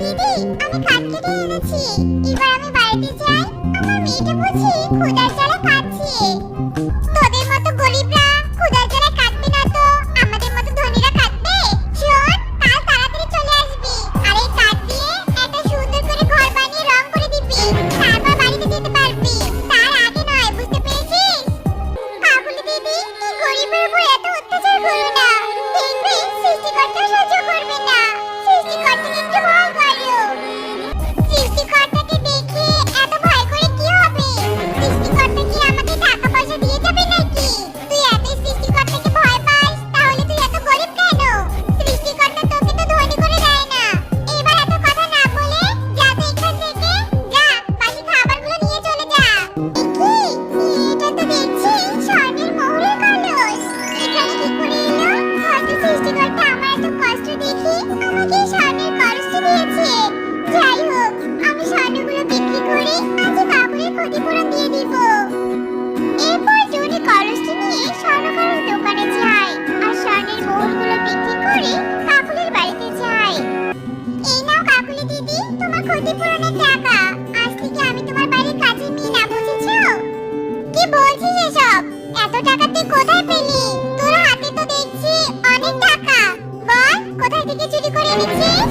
দিদি আমি কেটে এনেছি। এবার আমি বাড়িতে যাই আমার মেয়েটা বুঝি ক্ষুধার জ্বালা কাটছে ক্ষতিপূরণের টাকা। আজ থেকে আমি তোমার বাড়ির কাজে মেয়ে বুঝেছ? কি বলছিস এসব? এত টাকা তুই কোথায় পেলি? তোর হাতে তো দেখছি অনেক টাকা। বল, কোথায় থেকে চুরি করে এনেছিস?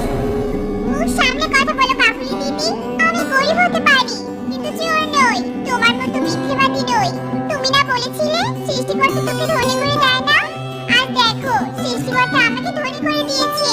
মুখ সামনে কথা বলো কাকুলি দিদি। আমি গরিব হতে পারি, কিন্তু চোর নই। তোমার মতো মিথ্যেবাদী নই। তুমি না বলেছিলে সৃষ্টিকর্তা তোকে ধনী করে দেয় না? আর দেখো, সৃষ্টিকর্তা আমাকে ধনী করে দিয়েছে।